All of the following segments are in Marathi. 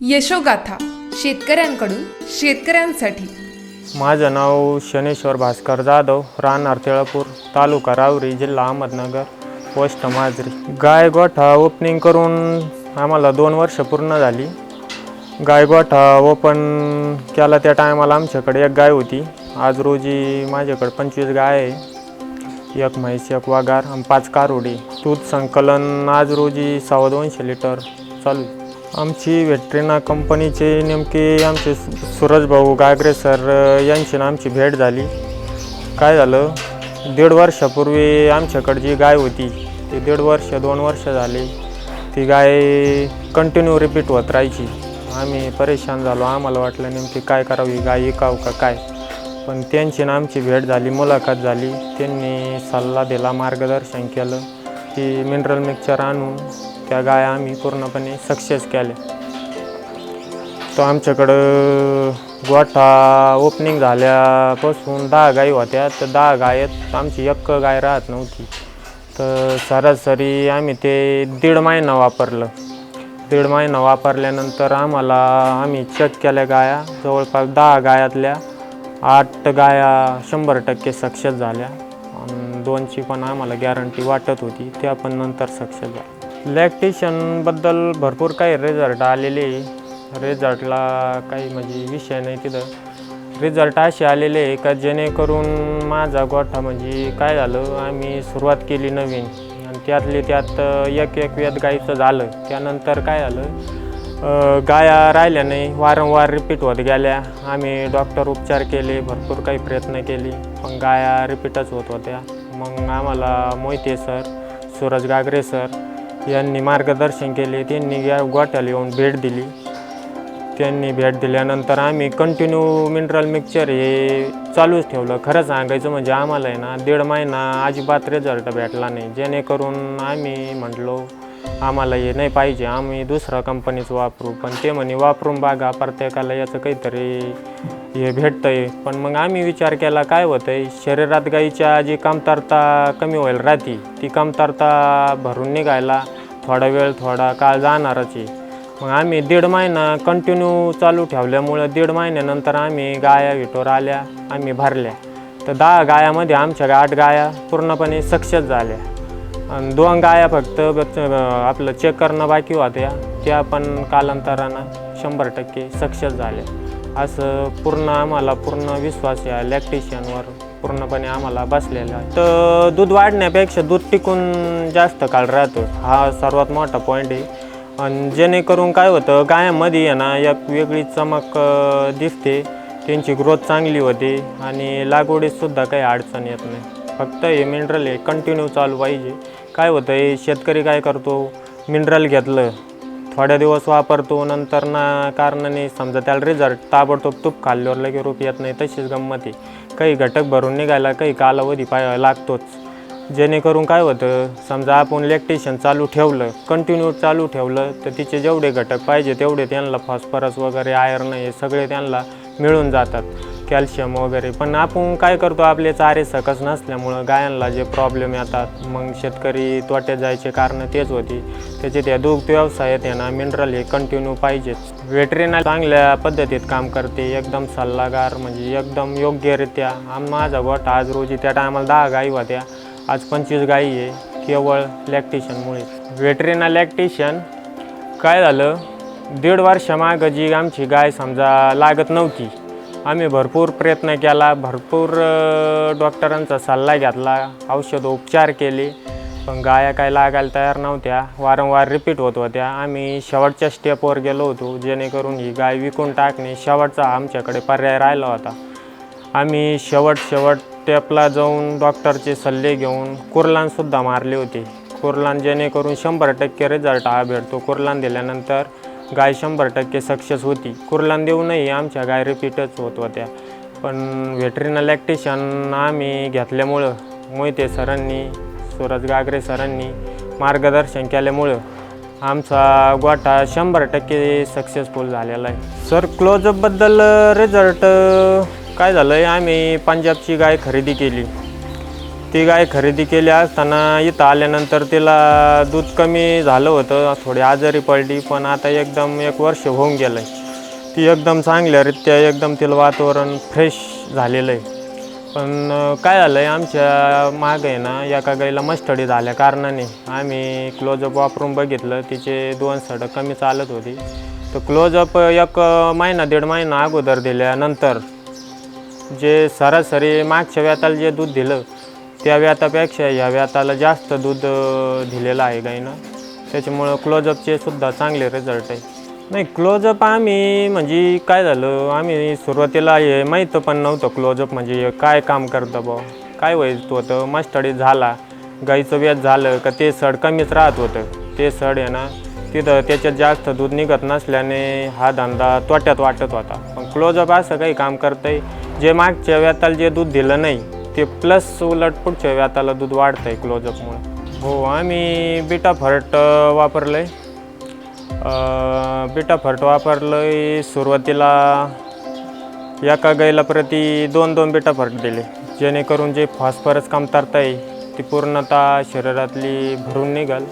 यशोगाथा शेतकऱ्यांकडून शेतकऱ्यांसाठी. माझं नाव शनेश्वर भास्कर जाधव राहणार तिळापूर तालुका रावरी जिल्हा अहमदनगर पोस्ट माजरी. गायगोठा ओपनिंग करून आम्हाला दोन वर्ष पूर्ण झाली. गायगोठा ओपन केला त्या टायमाला आमच्याकडे एक गाय होती. आज रोजी माझ्याकडे पंचवीस गाय आहे. एक म्हैस एक वाघार आणि पाच कारोडी. दूध संकलन आज रोजी सव्वा दोनशे लिटर चालू आहे. आमची व्हेटरिना कंपनीचे नेमके आमचे सूरज भाऊ गागरे सर यांची ना आमची भेट झाली. काय झालं? दीड वर्षापूर्वी आमच्याकडे जी गाय होती ती दीड वर्ष दोन वर्ष झाली. ती गाय कंटिन्यू रिपीट होत राहायची. आम्ही परेशान झालो. आम्हाला वाटलं नेमकी काय करावी गाय एकाव का काय? पण त्यांची ना आमची भेट झाली मुलाखत झाली. त्यांनी सल्ला दिला मार्गदर्शन केलं. की मिनरल मिक्सचर आणून त्या गाय आम्ही पूर्णपणे सक्सेस केल्या. तो आमच्याकडं गोठा ओपनिंग झाल्यापासून दहा गायी होत्या. तर दहा गायत आमची एक गाय राहत नव्हती. तर सरासरी आम्ही ते दीड महिना वापरलं. दीड महिना वापरल्यानंतर आम्हाला आम्ही चेक केल्या गाया. जवळपास दहा गायातल्या आठ गाया शंभर टक्के सक्सेस झाल्या. आणि दोनची पण आम्हाला गॅरंटी वाटत होती. त्या पण नंतर सक्सेस झाल्या. लॅक्टेशनबद्दल भरपूर काही रिझल्ट आलेले. रिझल्टला काही म्हणजे विषय नाही तिथं. रिझल्ट असे आलेले आहे का जेणेकरून माझा गोठा म्हणजे काय झालं आम्ही सुरुवात केली नवीन. आणि त्यातले त्यात एक एक वेद गाईचं झालं. त्यानंतर काय झालं गाया राहिल्या नाही. वारंवार रिपीट होत गेल्या. आम्ही डॉक्टर उपचार केले भरपूर काही प्रयत्न केले. पण गाया रिपीटच होत होत्या. मग आम्हाला मोहिते सर सूरज गागरे सर यांनी मार्गदर्शन केले त्यांनी या गोठ्याला येऊन भेट दिली. त्यांनी भेट दिल्यानंतर आम्ही कंटिन्यू मिनरल मिक्सचर हे चालूच ठेवलं. खरं सांगायचं म्हणजे आम्हाला आहे ना दीड महिना अजिबात रिझल्ट भेटला नाही. जेणेकरून आम्ही म्हटलो आम्हाला हे नाही पाहिजे. आम्ही दुसरा कंपनीचं वापरू पण ते म्हणे वापरून बघा प्रत्येकाला याचं काहीतरी हे भेटतं आहे पण मग आम्ही विचार केला काय होतं आहे शरीरात गाईच्या जी कमतरता कमी होईल राहते ती कमतरता भरून निघायला थोडा वेळ थोडा काळ जाणारच आहे. मग आम्ही दीड महिना कंटिन्यू चालू ठेवल्यामुळं दीड महिन्यानंतर आम्ही गाया विटोर आल्या आम्ही भरल्या. तर दहा गायामध्ये आमच्या आठ गाया पूर्णपणे सक्सेस झाल्या. आणि दोन गाया फक्त आपलं चेक करणं बाकी होत्या. त्या पण कालांतरानं शंभर टक्के सक्सेस झाल्या असं पूर्ण आम्हाला पूर्ण विश्वास या लॅक्टिशियनवर पूर्णपणे आम्हाला बसलेला. आहे तर दूध वाढण्यापेक्षा दूध टिकून जास्त काळ राहतो. हा सर्वात मोठा पॉईंट आहे. आणि जेणेकरून काय होतं गायामध्ये आहे ना एक वेगळी चमक दिसते. त्यांची ग्रोथ चांगली होते आणि लागवडीतसुद्धा काही अडचण येत नाही. फक्त हे मिनरल हे कंटिन्यू चालू पाहिजे. काय होतं हे शेतकरी काय करतो मिनरल घेतलं थोड्या दिवस वापरतो नंतर ना कारणाने समजा त्याला रिझल्ट ताबडतोब तूप खाल्ल्यावर लगे रूप येत नाही तशीच गंमत आहे. काही घटक भरून निघायला काही कालावधी पाय लागतोच. जेणेकरून काय होतं समजा आपण इलेक्ट्रिशियन चालू ठेवलं कंटिन्यू चालू ठेवलं तर तिचे जेवढे घटक पाहिजे तेवढे त्यांना फॉस्फरस वगैरे आयर्न हे सगळे त्यांना मिळून जातात. कॅल्शियम वगैरे. पण आपण काय करतो आपले चारे सकस नसल्यामुळं गायांना जे प्रॉब्लेम येतात मग शेतकरी तोट्यात जायचे कारण तेच होती. त्याचे त्या दुग्ध व्यवसायात आहे ना मिनरल हे कंटिन्यू पाहिजेच वेटरीना चांगल्या पद्धतीत काम करते एकदम सल्लागार म्हणजे एकदम योग्यरित्या. माझा गोठा आज रोजी त्या टायमाला दहा गाई होत्या. आज पंचवीस गाई आहे केवळ लॅक्टेशनमुळे वेटरीना लॅक्टेशन काय झालं? दीड वर्षामागं जी आमची गाय समजा लागत नव्हती आम्ही भरपूर प्रयत्न केला भरपूर डॉक्टरांचा सल्ला घेतला औषध उपचार केले पण गाया काय लागायला तयार नव्हत्या. वारंवार रिपीट होत होत्या. आम्ही शेवटच्या स्टेपवर गेलो होतो जेणेकरून ही गाय विकून टाकणे शेवटचा आमच्याकडे पर्याय राहिला होता. आम्ही शेवट शेवट स्टेपला जाऊन डॉक्टरचे सल्ले घेऊन कुर्लानसुद्धा मारले होते. कुर्लान जेणेकरून शंभर टक्के रिझल्ट हा भेटतो कुर्लान दिल्यानंतर गाय शंभर टक्के सक्सेस होती. कुर्लान देऊनही आमच्या गाय रिपीटच होत होत्या. पण व्हेटरीना लॅक्टेशन आम्ही घेतल्यामुळं मोहिते सरांनी सूरज गागरे सरांनी मार्गदर्शन केल्यामुळं आमचा गोठा शंभर टक्के सक्सेसफुल झालेला आहे. सर क्लोजअपबद्दल रिझल्ट काय झालं आहे आम्ही पंजाबची गाय खरेदी केली. ती गाय खरेदी केली असताना इथं आल्यानंतर तिला दूध कमी झालं होतं थोडी आजारी पडली पण आता एकदम एक वर्ष होऊन गेलं आहे ती एकदम चांगल्यारीत्या एकदम तिला वातावरण फ्रेश झालेलं आहे. पण काय झालं आहे आमच्या मागं आहे ना एका गाईला मस्टडी झाल्या कारणाने आम्ही क्लोजअप वापरून बघितलं तिचे दोन सडं कमी चालत होती. तर क्लोजअप एक महिना दीड महिना अगोदर दिल्यानंतर जे सरासरी मागच्या व्याताला जे दूध दिलं त्या व्यातापेक्षा ह्या व्याताला जास्त दूध दिलेलं आहे गाईनं. त्याच्यामुळं क्लोजअपचे सुद्धा चांगले रिझल्ट आहे. नाही क्लोजअप आम्ही म्हणजे काय झालं आम्ही सुरुवातीला हे माहीत पण नव्हतं क्लोजअप म्हणजे काय काम करतं बुवा काय व्हायचं होतं मस्टडी झाला. गाईचं व्याज झालं का ते सड कमीच राहत होतं. ते सड आहे ना तिथं त्याच्यात जास्त दूध निघत नसल्याने हा धंदा तोट्यात वाटत होता. पण क्लोजअप असं काही काम करतंय जे मागच्या व्याताला जे दूध दिलं नाही ते प्लस उलट पुढच्या व्याताला दूध वाढतंय क्लोजअपमुळे हो आम्ही बिटा फर्ट वापरलं आहे बिटा फर्ट वापरलं आहे सुरुवातीला एका गाईला प्रति दोन दोन बिटा फर्ट दिले. जेणेकरून जे फॉस्फरस कमतरता आहे ती पूर्णतः शरीरातली भरून निघाल.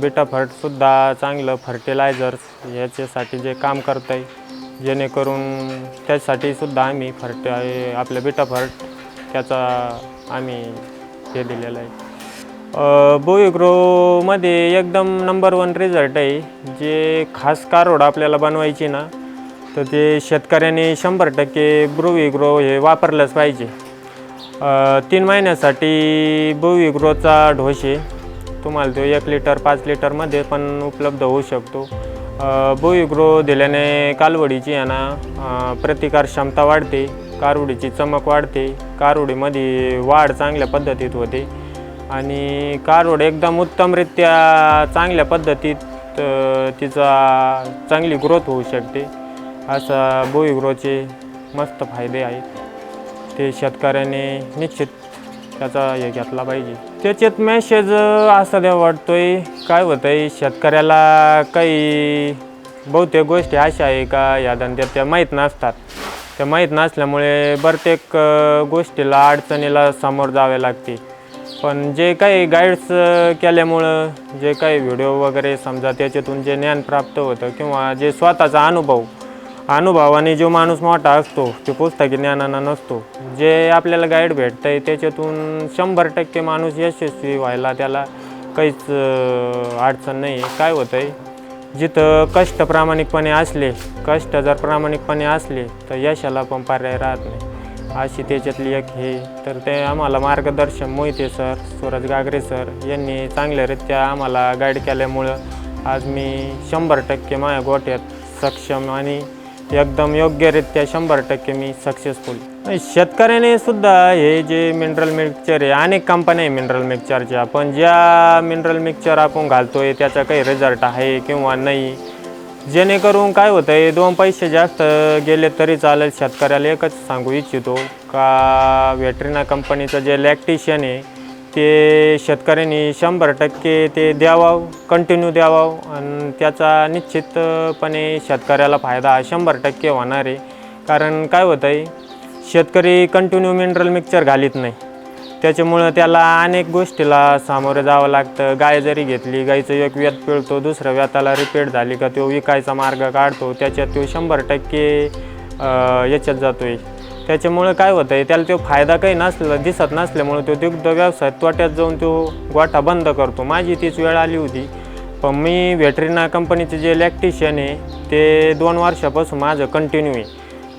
बिटा फर्टसुद्धा चांगलं फर्टिलायझर्स याच्यासाठी जे काम करतं आहे जेणेकरून त्यासाठी सुद्धा आम्ही फर्ट आपलं बिटा फर्ट त्याचा आम्ही हे दिलेलं आहे. बोईग्रोमध्ये एकदम नंबर वन रिझल्ट आहे. जे खास कारोड आपल्याला बनवायची ना तर ते शेतकऱ्यांनी शंभर टक्के ब्रुविग्रो हे वापरलंच पाहिजे. तीन महिन्यासाठी बुविग्रोचा ढोस आहे. तुम्हाला तो एक लिटर पाच लिटरमध्ये पण उपलब्ध होऊ शकतो. बुविग्रो दिल्याने कालवडीची आहे ना प्रतिकार क्षमता वाढते. कारुडीची चमक वाढते. कारुडीमध्ये वाढ चांगल्या पद्धतीत होते. आणि कारुड एकदम उत्तमरित्या चांगल्या पद्धतीत तिचा चांगली ग्रोथ होऊ शकते. असा बुविग्रोचे मस्त फायदे आहेत. ते शेतकऱ्याने निश्चित त्याचा हे घेतला पाहिजे. त्याच्यात मेसेज असा द्या वाटतोय काय होतं आहे शेतकऱ्याला काही बहुतेक गोष्टी अशा आहे का? या धंद्यात त्या माहीत नसतात. ते माहीत नसल्यामुळे प्रत्येक गोष्टीला अडचणीला सामोरं जावे लागते. पण जे काही गाईड्स केल्यामुळं जे काही व्हिडिओ वगैरे समजा त्याच्यातून जे ज्ञान प्राप्त होतं किंवा जे स्वतःचा अनुभव अनुभवाने जो माणूस मोठा असतो तो पुस्तकी ज्ञानानं नसतो. जे आपल्याला गाईड भेटतं आहे त्याच्यातून शंभर टक्के माणूस यशस्वी व्हायला त्याला काहीच अडचण नाही आहे काय होतं आहे जिथं कष्ट प्रामाणिकपणे असले कष्ट जर प्रामाणिकपणे असले तर यशाला पण पर्याय राहत नाही. अशी त्याच्यातली एक हे. तर ते आम्हाला मार्गदर्शन मोहिते सर सूरज गागरे सर यांनी चांगल्यारीत्या आम्हाला गाईड केल्यामुळं आज मी शंभर टक्के माझ्या गोट्यात सक्षम आणि एकदम योग्यरित्या शंभर टक्के मी सक्सेसफुल शेतकऱ्याने सुद्धा हे जे मिनरल मिक्सचर आहे अनेक कंपन्या आहे मिनरल मिक्सचरच्या पण ज्या मिनरल मिक्सचर आपण घालतोय त्याचा काही रिझल्ट आहे किंवा नाही? जेणेकरून काय होतं आहे दोन पैसे जास्त गेले तरी चालेल. शेतकऱ्याला एकच सांगू इच्छितो का व्हेटरिना कंपनीचं जे लॅक्टिशियन आहे ते शेतकऱ्यांनी शंभर टक्के ते द्यावं कंटिन्यू द्यावं. आणि त्याचा निश्चितपणे शेतकऱ्याला फायदा हा शंभर टक्के होणार आहे. कारण काय होतं आहे शेतकरी कंटिन्यू मिनरल मिक्सर घालीत नाही. त्याच्यामुळं त्याला अनेक गोष्टीला सामोरं जावं लागतं. गाय जरी घेतली गाईचं एक व्यात पिळतो दुसऱ्या व्याताला रिपीट झाली का तो विकायचा मार्ग काढतो त्याच्यात तो शंभर टक्के याच्यात जातो आहे त्याच्यामुळं काय होतं आहे त्याला तो फायदा काही नसला दिसत नसल्यामुळं तो दुग्ध व्यवसाय तोट्यात जाऊन तो गोठा बंद करतो. माझी तीच वेळ आली होती. पण मी व्हेटरिना कंपनीचे जे लॅक्टिशियन आहे ते दोन वर्षापासून माझं कंटिन्यू आहे.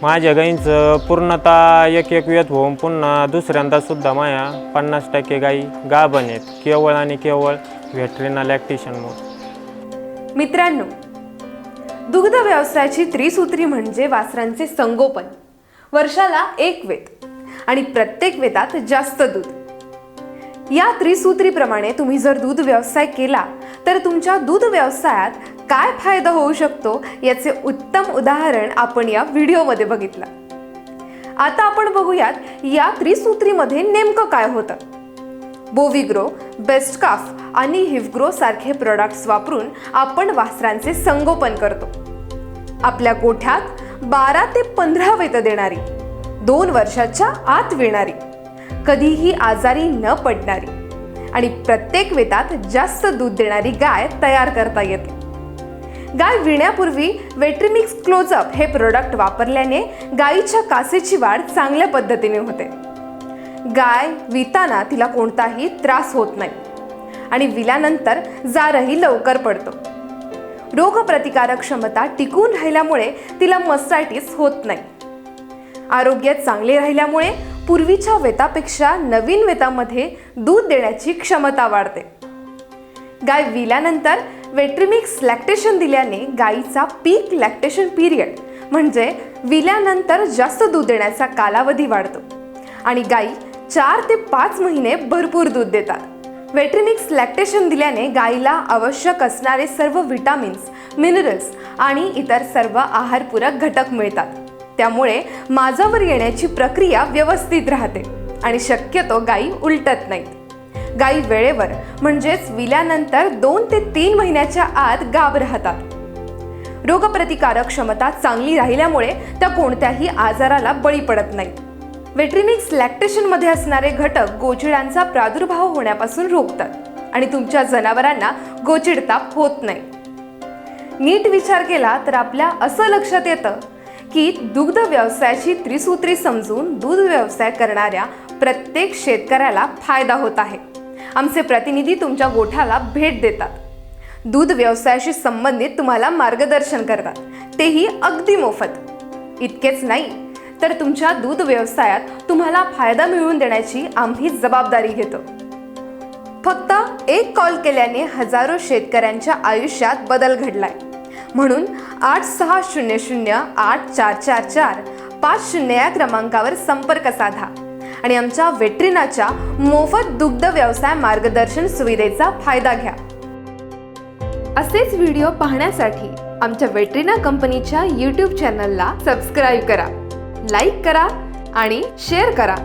माझ्या गाईंचं पूर्णतः एक एक वेत होऊन पुन्हा दुसऱ्यांदा सुद्धा माया पन्नास टक्के गाई गाभण आहेत. केवळ आणि केवळ व्हेटरिना लॅक्टिशियनमुळे मित्रांनो दुग्ध व्यवसायाची त्रिसूत्री म्हणजे वासरांचे संगोपन. वर्षाला एक वेत आणि प्रत्येक वेतात जास्त दूध. या त्रिसूत्रीप्रमाणे तुम्ही जर दूध व्यवसाय केला तर तुमच्या दूध व्यवसायात काय फायदा होऊ शकतो याचे उत्तम उदाहरण आपण या व्हिडिओमध्ये बघितलं. आता आपण बघूयात या त्रिसूत्रीमध्ये नेमकं काय होतं. बोविग्रो बेस्ट काफ आणि हिवग्रो सारखे प्रोडक्ट्स वापरून आपण वासरांचे संगोपन करतो. आपल्या गोठ्यात बारा ते पंधरा वेत देणारी दोन वर्षाच्या आत विणारी कधीही आजारी न पडणारी आणि प्रत्येक वेतात जास्त दूध देणारी गाय तयार करता येते. गाय विण्यापूर्वी वेट्रिमिक्स क्लोजअप हे प्रोडक्ट वापरल्याने गायीच्या कासेची वाढ चांगल्या पद्धतीने होते. गाय विताना तिला कोणताही त्रास होत नाही आणि विल्यानंतर जारही लवकर पडतो. रोगप्रतिकारक क्षमता टिकून राहिल्यामुळे तिला मस्टायटिस होत नाही. आरोग्य चांगले राहिल्यामुळे पूर्वीच्या वेतापेक्षा नवीन वेतामध्ये दूध देण्याची क्षमता वाढते. गाय विल्यानंतर वेट्रिमिक्स लॅक्टेशन दिल्याने गायीचा पीक लॅक्टेशन पिरियड म्हणजे विल्यानंतर जास्त दूध देण्याचा कालावधी वाढतो. आणि गायी चार ते पाच महिने भरपूर दूध देतात. वेट्रिमिक्स लॅक्टेशन दिल्याने गायीला आवश्यक असणारे सर्व विटामिन्स मिनरल्स आणि इतर सर्व आहारपूरक घटक मिळतात. त्यामुळे माझावर येण्याची प्रक्रिया व्यवस्थित राहते आणि शक्यतो गायी उलटत नाहीत. गायी वेळेवर म्हणजेच विल्यानंतर दोन ते तीन महिन्याच्या आत गाब राहतात. रोगप्रतिकारक क्षमता चांगली राहिल्यामुळे त्या कोणत्याही आजाराला बळी पडत नाहीत वेट्रिमिक्स लॅक्टेशनमध्ये असणारे घटक गोचिडांचा प्रादुर्भाव होण्यापासून रोखतात आणि तुमच्या जनावरांना गोचिडताप होत नाही. नीट विचार केला तर आपल्या असं लक्षात येतं की दुग्ध व्यवसायाची त्रिसूत्री समजून दूध व्यवसाय करणाऱ्या प्रत्येक शेतकऱ्याला फायदा होत आहे. आमचे प्रतिनिधी तुमच्या गोठ्याला भेट देतात. दूध व्यवसायाशी संबंधित तुम्हाला मार्गदर्शन करतात. तेही अगदी मोफत. इतकेच नाही तर तुमच्या दूध व्यवसायात तुम्हाला फायदा मिळवून देण्याची आम्ही जबाबदारी घेतो. फक्त एक कॉल केल्याने हजारो शेतकऱ्यांच्या आयुष्यात बदल घडलाय. म्हणून आठ सहा शून्य शून्य आठ चार चार चार पाच शून्य या क्रमांकावर संपर्क साधा. आणि आमच्या वेट्रिनाच्या मोफत दुग्ध व्यवसाय मार्गदर्शन सुविधेचा फायदा घ्या. असेच व्हिडिओ पाहण्यासाठी आमच्या वेट्रिना कंपनीच्या यूट्यूब चॅनलला सबस्क्राईब करा लाईक करा आणि शेअर करा.